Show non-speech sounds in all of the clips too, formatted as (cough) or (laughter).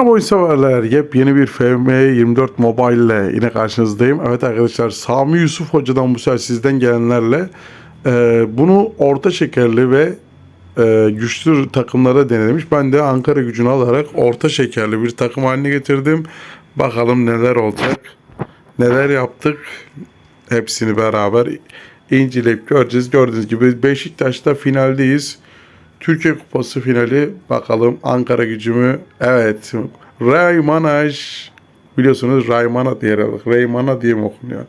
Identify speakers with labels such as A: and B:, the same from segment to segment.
A: Oyun severler. Yepyeni bir FM 24 Mobile ile yine karşınızdayım. Evet arkadaşlar Sami Yusuf Hoca'dan bu sefer sizden gelenlerle e, bunu orta şekerli ve e, güçlü takımlara denemiş. Ben de Ankara gücünü alarak orta şekerli bir takım haline getirdim. Bakalım neler olacak. Neler yaptık. Hepsini beraber inceleyip göreceğiz. Gördüğünüz gibi Beşiktaş'ta finaldeyiz. Türkiye Kupası finali bakalım Ankara gücümü evet Raymanaj biliyorsunuz Raymana diye Raymana diye mi okunuyor?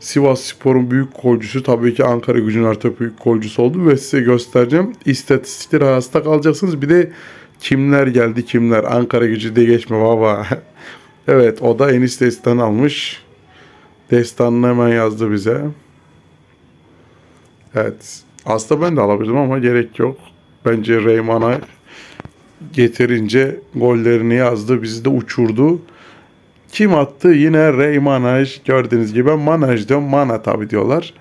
A: Sivas Spor'un büyük golcüsü tabii ki Ankara gücünün artık büyük golcüsü oldu ve size göstereceğim. İstatistikleri hasta kalacaksınız. Bir de kimler geldi kimler Ankara gücü de geçme baba. (laughs) evet o da Enis Destan almış. Destanını hemen yazdı bize. Evet. Aslında ben de alabilirim ama gerek yok. Bence Reyman'a getirince gollerini yazdı. Bizi de uçurdu. Kim attı? Yine Reymanaj. Gördüğünüz gibi ben manaj diyorum. Mana tabi diyorlar.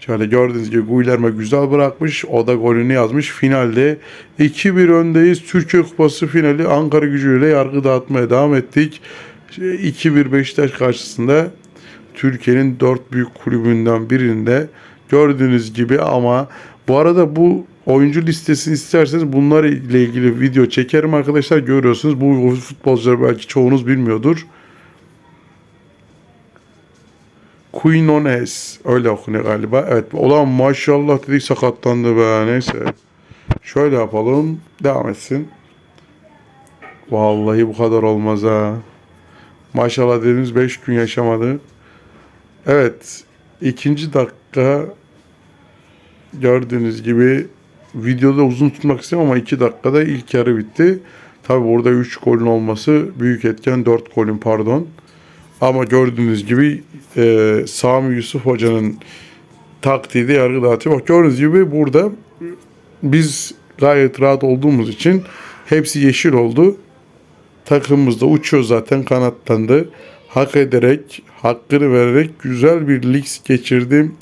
A: Şöyle gördüğünüz gibi Guillermo güzel bırakmış. O da golünü yazmış. Finalde 2-1 öndeyiz. Türkiye Kupası finali Ankara gücüyle yargı dağıtmaya devam ettik. 2-1 Beşiktaş karşısında Türkiye'nin dört büyük kulübünden birinde gördüğünüz gibi ama bu arada bu oyuncu listesini isterseniz bunlar ile ilgili video çekerim arkadaşlar görüyorsunuz. Bu futbolcular belki çoğunuz bilmiyordur. Quinones öyle okunuyor galiba. Evet olan maşallah dedik sakatlandı be neyse. Şöyle yapalım devam etsin. Vallahi bu kadar olmaz ha. Maşallah dediğimiz 5 gün yaşamadı. Evet. ikinci dakika gördüğünüz gibi videoda uzun tutmak istemiyorum ama 2 dakikada ilk yarı bitti. Tabi orada 3 golün olması büyük etken 4 golün pardon. Ama gördüğünüz gibi e, Sami Yusuf Hoca'nın taktiği de yargı dağıtıyor. Bak gördüğünüz gibi burada biz gayet rahat olduğumuz için hepsi yeşil oldu. Takımımız da uçuyor zaten kanatlandı. Hak ederek, hakkını vererek güzel bir lig geçirdim.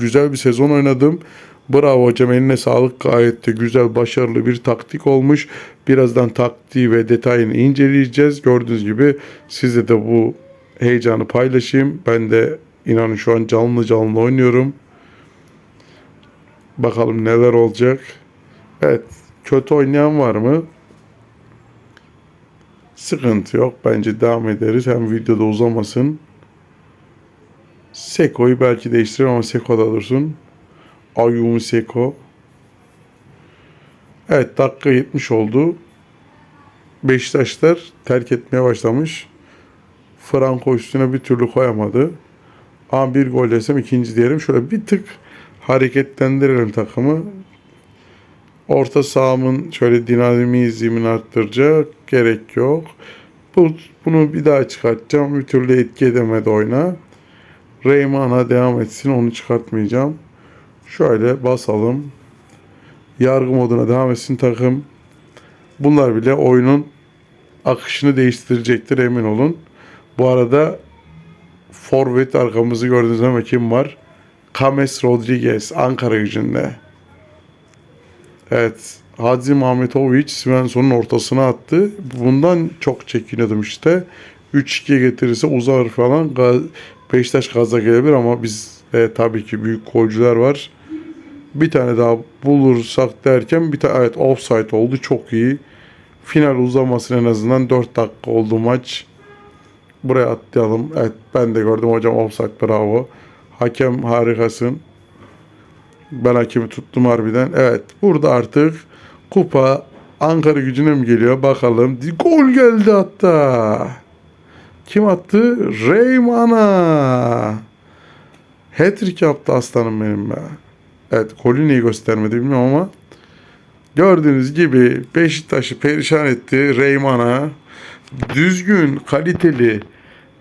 A: Güzel bir sezon oynadım. Bravo hocam eline sağlık gayet de güzel başarılı bir taktik olmuş. Birazdan taktiği ve detayını inceleyeceğiz. Gördüğünüz gibi size de bu heyecanı paylaşayım. Ben de inanın şu an canlı canlı oynuyorum. Bakalım neler olacak. Evet kötü oynayan var mı? Sıkıntı yok. Bence devam ederiz. Hem videoda uzamasın. Seko'yu belki değiştiririm ama Seko da dursun. Ayumi Seko. Evet dakika 70 oldu. Beşiktaşlar terk etmeye başlamış. Franco üstüne bir türlü koyamadı. Ama bir gol desem ikinci diyelim. Şöyle bir tık hareketlendirelim takımı. Orta sahamın şöyle dinamizmini arttıracak gerek yok. Bu, bunu bir daha çıkartacağım. Bir türlü etki edemedi oyuna. Reyman'a devam etsin. Onu çıkartmayacağım. Şöyle basalım. Yargı moduna devam etsin takım. Bunlar bile oyunun akışını değiştirecektir emin olun. Bu arada forvet arkamızı gördüğünüz zaman kim var? Kames Rodriguez Ankara gücünde. Evet. Hadzi Mahmetovic Svensson'un ortasına attı. Bundan çok çekiniyordum işte. 3-2'ye getirirse uzar falan. Beşiktaş gaza gelebilir ama biz de tabii ki büyük golcüler var. Bir tane daha bulursak derken bir tane evet offside oldu. Çok iyi. Final uzamasın en azından 4 dakika oldu maç. Buraya atlayalım. Evet ben de gördüm hocam offside bravo. Hakem harikasın. Ben hakemi tuttum harbiden. Evet burada artık kupa Ankara gücüne mi geliyor bakalım. Gol geldi hatta. Kim attı? Reymana. Hat-trick yaptı aslanım benim be. Evet golü neyi göstermedi bilmiyorum ama gördüğünüz gibi Beşiktaş'ı perişan etti Reymana. Düzgün, kaliteli,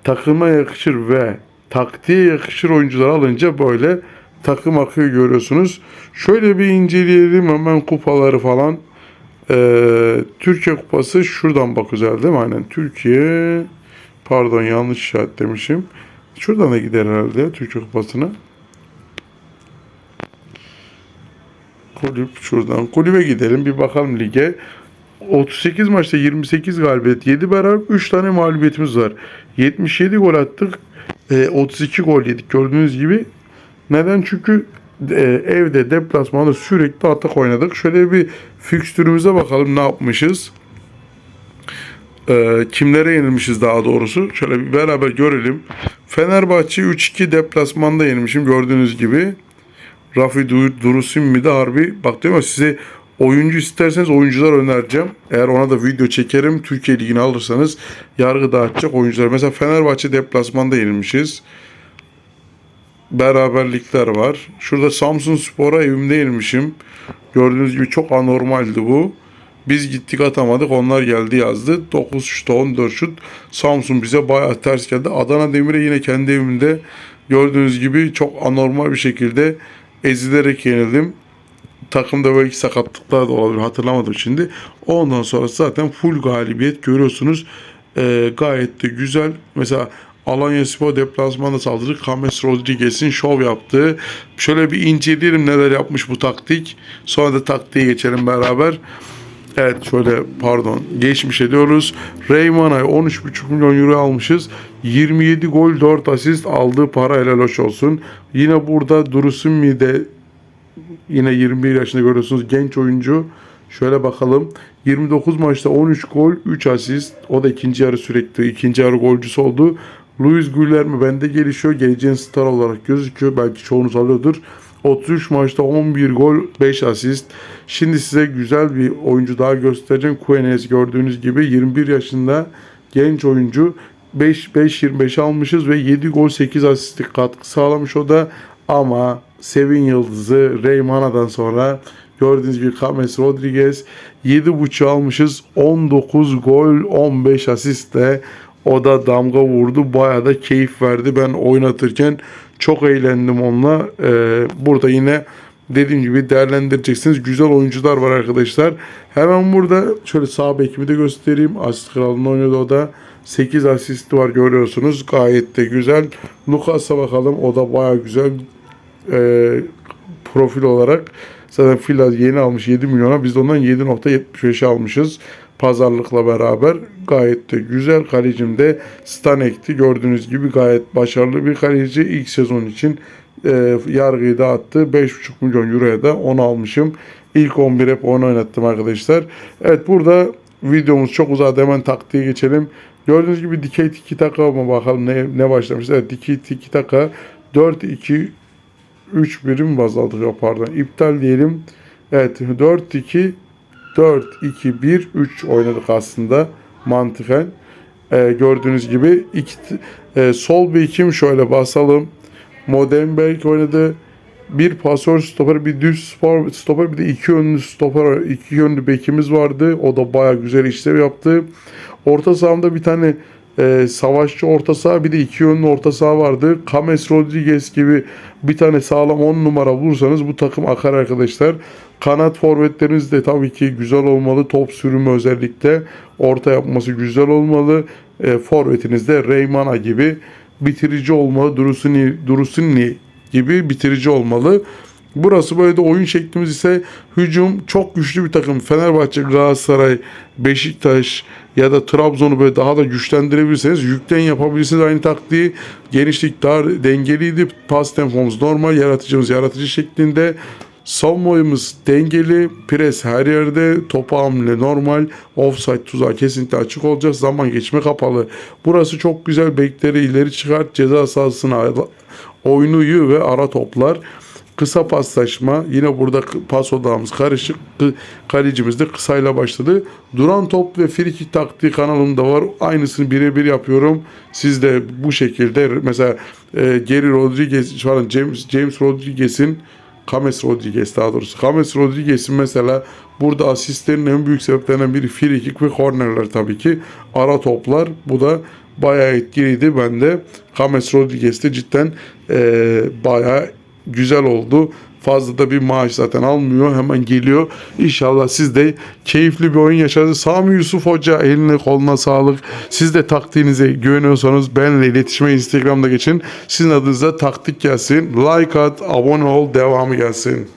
A: takıma yakışır ve taktiğe yakışır oyuncular alınca böyle takım akıyor görüyorsunuz. Şöyle bir inceleyelim hemen kupaları falan. Ee, Türkiye Kupası şuradan bak özel değil mi? Aynen Türkiye pardon yanlış işaret demişim. Şuradan da gider herhalde Türkiye Kupası'na. Kulüp şuradan. Kulübe gidelim bir bakalım lige. 38 maçta 28 galibiyet, 7 beraber 3 tane mağlubiyetimiz var. 77 gol attık. e, 32 gol yedik gördüğünüz gibi. Neden? Çünkü e, evde deplasmanda sürekli atak oynadık. Şöyle bir fikstürümüze bakalım ne yapmışız. E, kimlere yenilmişiz daha doğrusu. Şöyle bir beraber görelim. Fenerbahçe 3-2 deplasmanda yenilmişim gördüğünüz gibi. Rafi Du- Durusimmi de harbi bak diyorum size oyuncu isterseniz oyuncular önereceğim. Eğer ona da video çekerim Türkiye Ligi'ni alırsanız yargı dağıtacak oyuncular. Mesela Fenerbahçe deplasmanda yenilmişiz. Beraberlikler var. Şurada Samsun Spor'a evimde yenilmişim. Gördüğünüz gibi çok anormaldi bu. Biz gittik atamadık onlar geldi yazdı. 9 şut 14 şut. Samsun bize bayağı ters geldi. Adana Demir'e yine kendi evimde gördüğünüz gibi çok anormal bir şekilde ezilerek yenildim. Takımda belki sakatlıklar da olabilir hatırlamadım şimdi. Ondan sonra zaten full galibiyet görüyorsunuz. Ee, gayet de güzel. Mesela Alanya Spor deplasmanda saldırdı. James Rodriguez'in şov yaptığı. Şöyle bir inceleyelim neler yapmış bu taktik. Sonra da taktiğe geçelim beraber. Evet şöyle pardon geçmiş ediyoruz. Reyman'a 13,5 milyon euro almışız. 27 gol 4 asist aldığı para helal hoş olsun. Yine burada Durusummi de yine 21 yaşında görüyorsunuz genç oyuncu. Şöyle bakalım. 29 maçta 13 gol 3 asist. O da ikinci yarı sürekli ikinci yarı golcüsü oldu. Luis Guillermo bende gelişiyor. Geleceğin star olarak gözüküyor. Belki çoğunuz alıyordur. 33 maçta 11 gol 5 asist. Şimdi size güzel bir oyuncu daha göstereceğim. Quenes gördüğünüz gibi 21 yaşında genç oyuncu. 5-25 almışız ve 7 gol 8 asistlik katkı sağlamış o da. Ama Sevin Yıldızı Reymana'dan sonra gördüğünüz gibi James Rodriguez 7.5 almışız. 19 gol 15 asistle o da damga vurdu. Bayağı da keyif verdi. Ben oynatırken çok eğlendim onunla. Ee, burada yine dediğim gibi değerlendireceksiniz. Güzel oyuncular var arkadaşlar. Hemen burada şöyle sağ bekimi de göstereyim. Asist kralının oynadı o da. 8 asist var görüyorsunuz. Gayet de güzel. Lucas'a bakalım. O da baya güzel e, profil olarak. Zaten Fila yeni almış 7 milyona. Biz de ondan 7.75 almışız. Pazarlıkla beraber gayet de güzel. Kalecim de Stanek'ti. Gördüğünüz gibi gayet başarılı bir kaleci. ilk sezon için e, yargıyı dağıttı. 5.5 milyon euroya da onu almışım. İlk 11 hep onu oynattım arkadaşlar. Evet burada videomuz çok uzadı. Hemen taktiğe geçelim. Gördüğünüz gibi dikey tiki taka mı bakalım ne, ne başlamış. Evet dikey tiki taka 4-2 3 birim baz aldık ya pardon. İptal diyelim. Evet 4-2 4-2-1 3 oynadık aslında mantıken. Ee, gördüğünüz gibi iki, e, sol bekim şöyle basalım. Modernberg oynadı. Bir pasör stoper, bir düz stoper, stoper bir de iki yönlü stoper, iki yönlü bekimiz vardı. O da baya güzel işlev yaptı. Orta sahamda bir tane e, savaşçı orta saha bir de iki yönlü orta saha vardı. James Rodriguez gibi bir tane sağlam 10 numara bulursanız bu takım akar arkadaşlar. Kanat forvetleriniz de tabii ki güzel olmalı. Top sürümü özellikle orta yapması güzel olmalı. E, forvetiniz de Reymana gibi bitirici olmalı. Durusuni, Durusuni gibi bitirici olmalı. Burası böyle de oyun şeklimiz ise hücum çok güçlü bir takım. Fenerbahçe, Galatasaray, Beşiktaş ya da Trabzon'u böyle daha da güçlendirebilirseniz yüklen yapabilirsiniz aynı taktiği. Genişlik dar dengeliydi. Pas tempomuz normal. Yaratıcımız yaratıcı şeklinde. Savunmamız dengeli, pres her yerde, topa hamle normal, offside tuzağı kesinlikle açık olacak, zaman geçme kapalı. Burası çok güzel, bekleri ileri çıkart, ceza sahasına oyunu yığ ve ara toplar. Kısa paslaşma, yine burada pas odağımız karışık, kalecimiz de kısayla başladı. Duran top ve friki taktiği kanalımda var, aynısını birebir yapıyorum. Siz de bu şekilde, mesela e, Geri Rodriguez, falan James, James Rodriguez'in James Rodriguez daha doğrusu. James Rodriguez'in mesela burada asistlerin en büyük sebeplerinden biri free ve kornerler tabii ki. Ara toplar. Bu da bayağı etkiliydi. Ben de James Rodriguez'te cidden e, bayağı güzel oldu. Fazla da bir maaş zaten almıyor. Hemen geliyor. İnşallah siz de keyifli bir oyun yaşarsınız. Sami Yusuf Hoca eline koluna sağlık. Siz de taktiğinize güveniyorsanız benimle iletişime Instagram'da geçin. Sizin adınıza taktik gelsin. Like at, abone ol, devamı gelsin.